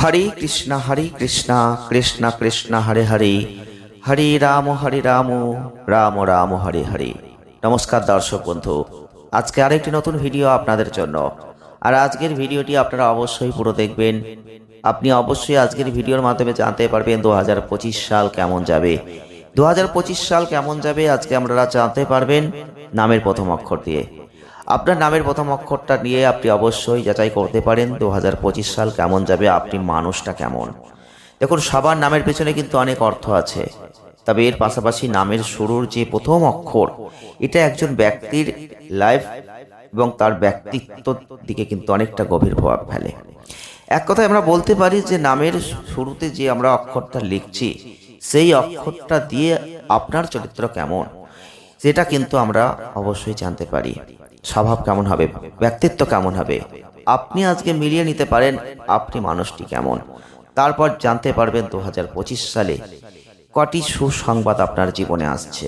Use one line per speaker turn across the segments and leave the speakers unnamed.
হরে কৃষ্ণ হরে কৃষ্ণ কৃষ্ণ কৃষ্ণ হরে হরে হরে রাম হরে রাম রাম রাম হরে হরে নমস্কার দর্শক বন্ধু আজকে আরেকটি নতুন ভিডিও আপনাদের জন্য আর আজকের ভিডিওটি আপনারা অবশ্যই পুরো দেখবেন আপনি অবশ্যই আজকের ভিডিওর মাধ্যমে জানতে পারবেন দু সাল কেমন যাবে দু সাল কেমন যাবে আজকে আপনারা জানতে পারবেন নামের প্রথম অক্ষর দিয়ে আপনার নামের প্রথম অক্ষরটা নিয়ে আপনি অবশ্যই যাচাই করতে পারেন দু সাল কেমন যাবে আপনি মানুষটা কেমন দেখুন সবার নামের পেছনে কিন্তু অনেক অর্থ আছে তবে এর পাশাপাশি নামের শুরুর যে প্রথম অক্ষর এটা একজন ব্যক্তির লাইফ এবং তার ব্যক্তিত্ব দিকে কিন্তু অনেকটা গভীর প্রভাব ফেলে এক কথায় আমরা বলতে পারি যে নামের শুরুতে যে আমরা অক্ষরটা লিখছি সেই অক্ষরটা দিয়ে আপনার চরিত্র কেমন সেটা কিন্তু আমরা অবশ্যই জানতে পারি স্বভাব কেমন হবে ব্যক্তিত্ব কেমন হবে আপনি আজকে মিলিয়ে নিতে পারেন আপনি মানুষটি কেমন তারপর জানতে পারবেন দু সালে কটি সুসংবাদ আপনার জীবনে আসছে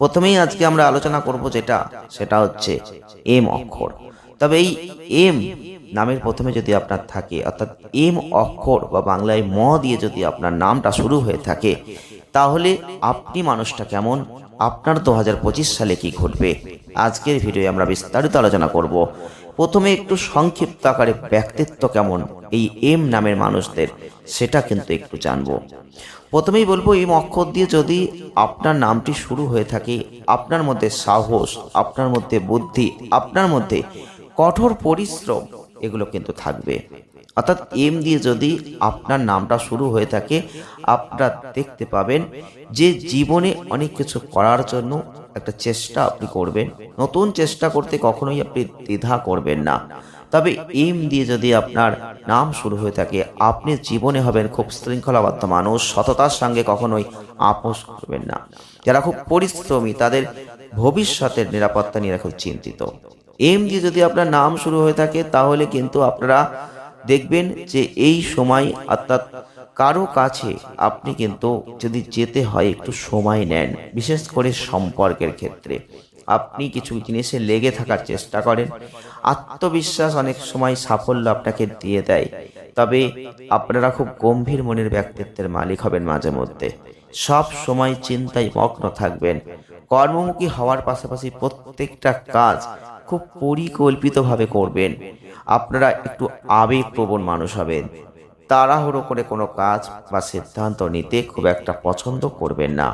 প্রথমেই আজকে আমরা আলোচনা করব যেটা সেটা হচ্ছে এম অক্ষর তবে এই এম নামের প্রথমে যদি আপনার থাকে অর্থাৎ এম অক্ষর বা বাংলায় ম দিয়ে যদি আপনার নামটা শুরু হয়ে থাকে তাহলে আপনি মানুষটা কেমন আপনার দু সালে কি ঘটবে আজকের ভিডিও আমরা বিস্তারিত আলোচনা করব প্রথমে একটু সংক্ষিপ্ত আকারে ব্যক্তিত্ব কেমন এই এম নামের মানুষদের সেটা কিন্তু একটু জানবো প্রথমেই বলবো এই অক্ষর দিয়ে যদি আপনার নামটি শুরু হয়ে থাকে আপনার মধ্যে সাহস আপনার মধ্যে বুদ্ধি আপনার মধ্যে কঠোর পরিশ্রম এগুলো কিন্তু থাকবে অর্থাৎ এম দিয়ে যদি আপনার নামটা শুরু হয়ে থাকে আপনার দেখতে পাবেন যে জীবনে অনেক কিছু করার জন্য একটা চেষ্টা আপনি করবেন নতুন চেষ্টা করতে কখনোই আপনি দ্বিধা করবেন না তবে এম দিয়ে যদি আপনার নাম শুরু হয়ে থাকে আপনি জীবনে হবেন খুব শৃঙ্খলাবদ্ধ মানুষ সততার সঙ্গে কখনোই আপোষ করবেন না যারা খুব পরিশ্রমী তাদের ভবিষ্যতের নিরাপত্তা নিয়ে খুব চিন্তিত এম দিয়ে যদি আপনার নাম শুরু হয়ে থাকে তাহলে কিন্তু আপনারা দেখবেন যে এই সময় অর্থাৎ কারো কাছে আপনি কিন্তু যদি যেতে হয় একটু সময় নেন বিশেষ করে সম্পর্কের ক্ষেত্রে আপনি কিছু জিনিসে লেগে থাকার চেষ্টা করেন আত্মবিশ্বাস অনেক সময় সাফল্য আপনাকে দিয়ে দেয় তবে আপনারা খুব গম্ভীর মনের ব্যক্তিত্বের মালিক হবেন মাঝে মধ্যে সব সময় চিন্তায় মগ্ন থাকবেন কর্মমুখী হওয়ার পাশাপাশি প্রত্যেকটা কাজ খুব পরিকল্পিতভাবে করবেন আপনারা একটু আবেগপ্রবণ মানুষ হবেন তাড়াহুড়ো করে কোনো কাজ বা সিদ্ধান্ত নিতে খুব একটা পছন্দ করবেন না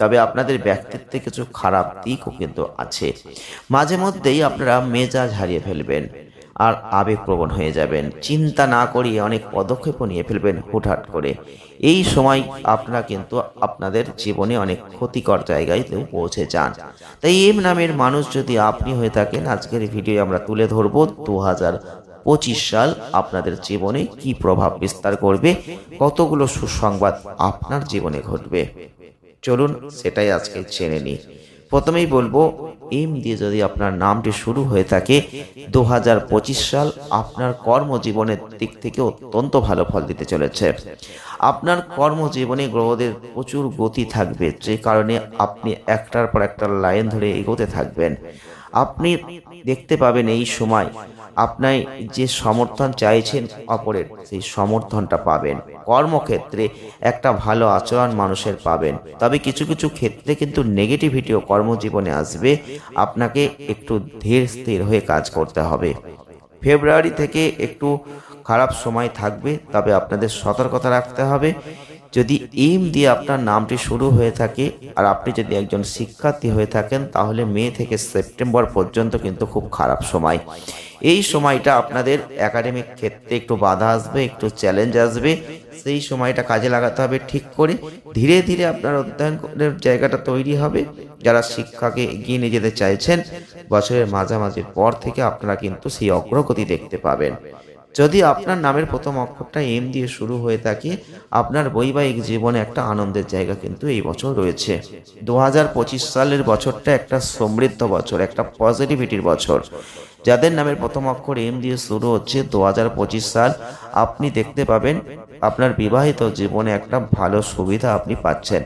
তবে আপনাদের ব্যক্তিত্বে কিছু খারাপ দিকও কিন্তু আছে মাঝে মধ্যেই আপনারা মেজাজ হারিয়ে ফেলবেন আর আবেগপ্রবণ হয়ে যাবেন চিন্তা না করিয়ে অনেক পদক্ষেপও নিয়ে ফেলবেন হুটহাট করে এই সময় আপনারা কিন্তু আপনাদের জীবনে অনেক ক্ষতিকর জায়গায় পৌঁছে যান তাই এম নামের মানুষ যদি আপনি হয়ে থাকেন আজকের ভিডিও আমরা তুলে ধরবো দু পঁচিশ সাল আপনাদের জীবনে কি প্রভাব বিস্তার করবে কতগুলো সুসংবাদ আপনার জীবনে ঘটবে চলুন সেটাই আজকে জেনে নিই প্রথমেই বলবো এম দিয়ে যদি আপনার নামটি শুরু হয়ে থাকে দু সাল আপনার কর্মজীবনের দিক থেকে অত্যন্ত ভালো ফল দিতে চলেছে আপনার কর্মজীবনে গ্রহদের প্রচুর গতি থাকবে যে কারণে আপনি একটার পর একটা লাইন ধরে এগোতে থাকবেন আপনি দেখতে পাবেন এই সময় আপনি যে সমর্থন চাইছেন অপরের সেই সমর্থনটা পাবেন কর্মক্ষেত্রে একটা ভালো আচরণ মানুষের পাবেন তবে কিছু কিছু ক্ষেত্রে কিন্তু নেগেটিভিটিও কর্মজীবনে আসবে আপনাকে একটু ধীর স্থির হয়ে কাজ করতে হবে ফেব্রুয়ারি থেকে একটু খারাপ সময় থাকবে তবে আপনাদের সতর্কতা রাখতে হবে যদি ইম দিয়ে আপনার নামটি শুরু হয়ে থাকে আর আপনি যদি একজন শিক্ষার্থী হয়ে থাকেন তাহলে মে থেকে সেপ্টেম্বর পর্যন্ত কিন্তু খুব খারাপ সময় এই সময়টা আপনাদের একাডেমিক ক্ষেত্রে একটু বাধা আসবে একটু চ্যালেঞ্জ আসবে সেই সময়টা কাজে লাগাতে হবে ঠিক করে ধীরে ধীরে আপনার অধ্যয়নের জায়গাটা তৈরি হবে যারা শিক্ষাকে এগিয়ে নিয়ে যেতে চাইছেন বছরের মাঝামাঝির পর থেকে আপনারা কিন্তু সেই অগ্রগতি দেখতে পাবেন যদি আপনার নামের প্রথম অক্ষরটা এম দিয়ে শুরু হয়ে থাকে আপনার বৈবাহিক জীবনে একটা আনন্দের জায়গা কিন্তু এই বছর রয়েছে দু সালের বছরটা একটা সমৃদ্ধ বছর একটা পজিটিভিটির বছর যাদের নামের প্রথম অক্ষর এম দিয়ে শুরু হচ্ছে দু সাল আপনি দেখতে পাবেন আপনার বিবাহিত জীবনে একটা ভালো সুবিধা আপনি পাচ্ছেন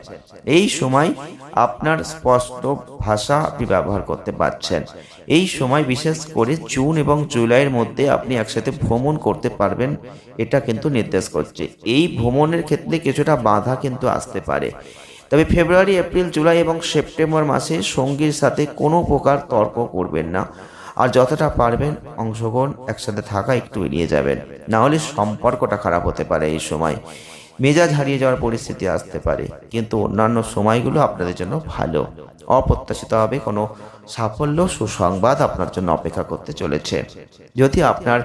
এই সময় আপনার স্পষ্ট ভাষা আপনি ব্যবহার করতে পারছেন এই সময় বিশেষ করে জুন এবং জুলাইয়ের মধ্যে আপনি একসাথে ভ্রমণ করতে পারবেন এটা কিন্তু নির্দেশ করছে এই ভ্রমণের ক্ষেত্রে কিছুটা বাধা কিন্তু আসতে পারে তবে ফেব্রুয়ারি এপ্রিল জুলাই এবং সেপ্টেম্বর মাসে সঙ্গীর সাথে কোনো প্রকার তর্ক করবেন না আর যতটা পারবেন অংশগ্রহণ একসাথে থাকা একটু এড়িয়ে যাবেন না হলে সম্পর্কটা খারাপ হতে পারে এই সময় মেজাজ হারিয়ে যাওয়ার পরিস্থিতি আসতে পারে কিন্তু অন্যান্য সময়গুলো আপনাদের জন্য ভালো অপ্রত্যাশিতভাবে কোনো সাফল্য সুসংবাদ আপনার জন্য অপেক্ষা করতে চলেছে যদি আপনার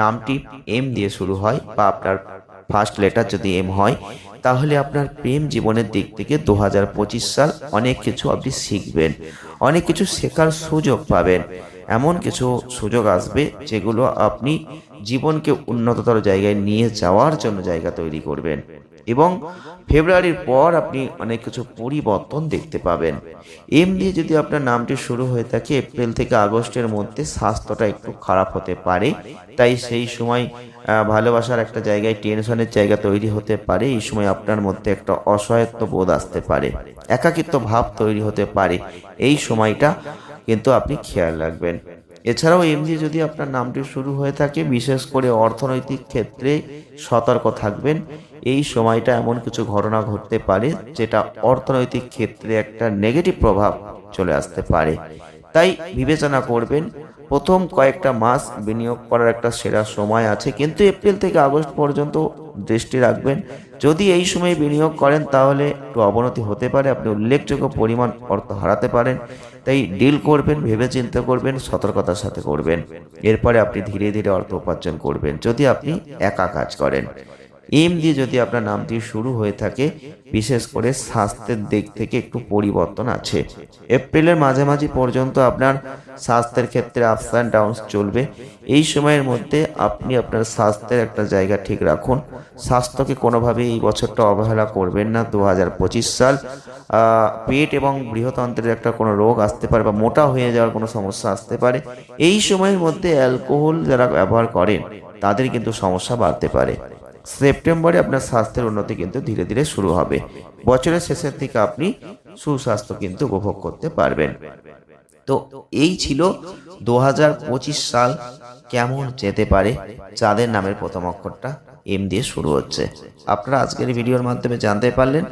নামটি এম দিয়ে শুরু হয় বা আপনার ফার্স্ট লেটার যদি এম হয় তাহলে আপনার প্রেম জীবনের দিক থেকে দু সাল অনেক কিছু আপনি শিখবেন অনেক কিছু শেখার সুযোগ পাবেন এমন কিছু সুযোগ আসবে যেগুলো আপনি জীবনকে উন্নততর জায়গায় নিয়ে যাওয়ার জন্য জায়গা তৈরি করবেন এবং ফেব্রুয়ারির পর আপনি অনেক কিছু পরিবর্তন দেখতে পাবেন এম দিয়ে যদি আপনার নামটি শুরু হয়ে থাকে এপ্রিল থেকে আগস্টের মধ্যে স্বাস্থ্যটা একটু খারাপ হতে পারে তাই সেই সময় ভালোবাসার একটা জায়গায় টেনশনের জায়গা তৈরি হতে পারে এই সময় আপনার মধ্যে একটা অসহায়ত্ব বোধ আসতে পারে একাকিত্ব ভাব তৈরি হতে পারে এই সময়টা কিন্তু আপনি খেয়াল রাখবেন এছাড়াও এমনি যদি আপনার নামটি শুরু হয়ে থাকে বিশেষ করে অর্থনৈতিক ক্ষেত্রে সতর্ক থাকবেন এই সময়টা এমন কিছু ঘটনা ঘটতে পারে যেটা অর্থনৈতিক ক্ষেত্রে একটা নেগেটিভ প্রভাব চলে আসতে পারে তাই বিবেচনা করবেন প্রথম কয়েকটা মাস বিনিয়োগ করার একটা সেরা সময় আছে কিন্তু এপ্রিল থেকে আগস্ট পর্যন্ত দৃষ্টি রাখবেন যদি এই সময়ে বিনিয়োগ করেন তাহলে একটু অবনতি হতে পারে আপনি উল্লেখযোগ্য পরিমাণ অর্থ হারাতে পারেন তাই ডিল করবেন ভেবে চিন্তা করবেন সতর্কতার সাথে করবেন এরপরে আপনি ধীরে ধীরে অর্থ উপার্জন করবেন যদি আপনি একা কাজ করেন এম দিয়ে যদি আপনার নামটি শুরু হয়ে থাকে বিশেষ করে স্বাস্থ্যের দিক থেকে একটু পরিবর্তন আছে এপ্রিলের মাঝামাঝি পর্যন্ত আপনার স্বাস্থ্যের ক্ষেত্রে আপস অ্যান্ড ডাউনস চলবে এই সময়ের মধ্যে আপনি আপনার স্বাস্থ্যের একটা জায়গা ঠিক রাখুন স্বাস্থ্যকে কোনোভাবে এই বছরটা অবহেলা করবেন না দু সাল পেট এবং বৃহতন্ত্রের একটা কোনো রোগ আসতে পারে বা মোটা হয়ে যাওয়ার কোনো সমস্যা আসতে পারে এই সময়ের মধ্যে অ্যালকোহল যারা ব্যবহার করেন তাদের কিন্তু সমস্যা বাড়তে পারে সেপ্টেম্বরে আপনার স্বাস্থ্যের উন্নতি কিন্তু ধীরে ধীরে শুরু হবে বছরের শেষের থেকে আপনি সুস্বাস্থ্য কিন্তু উপভোগ করতে পারবেন তো এই ছিল দু সাল কেমন যেতে পারে যাদের নামের প্রথম অক্ষরটা এম দিয়ে শুরু হচ্ছে আপনারা আজকের ভিডিওর মাধ্যমে জানতে পারলেন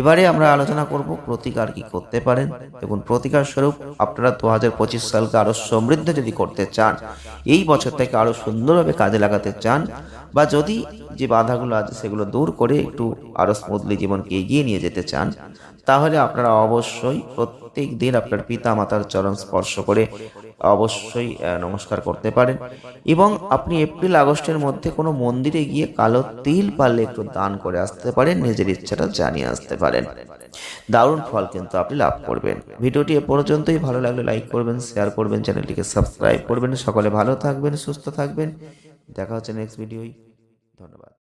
এবারে আমরা আলোচনা করব প্রতিকার কি করতে পারেন এবং প্রতিকার স্বরূপ আপনারা দু হাজার পঁচিশ সালকে আরও সমৃদ্ধ যদি করতে চান এই বছর থেকে আরও সুন্দরভাবে কাজে লাগাতে চান বা যদি যে বাধাগুলো আছে সেগুলো দূর করে একটু আরও স্মুথলি জীবনকে এগিয়ে নিয়ে যেতে চান তাহলে আপনারা অবশ্যই প্রত্যেক দিন আপনার পিতা মাতার চরণ স্পর্শ করে অবশ্যই নমস্কার করতে পারেন এবং আপনি এপ্রিল আগস্টের মধ্যে কোনো মন্দিরে গিয়ে কালো তিল পারলে একটু দান করে আসতে পারেন নিজের ইচ্ছাটা জানিয়ে আসতে পারেন দারুণ ফল কিন্তু আপনি লাভ করবেন ভিডিওটি এ পর্যন্তই ভালো লাগলে লাইক করবেন শেয়ার করবেন চ্যানেলটিকে সাবস্ক্রাইব করবেন সকলে ভালো থাকবেন সুস্থ থাকবেন দেখা হচ্ছে নেক্সট ভিডিওই ধন্যবাদ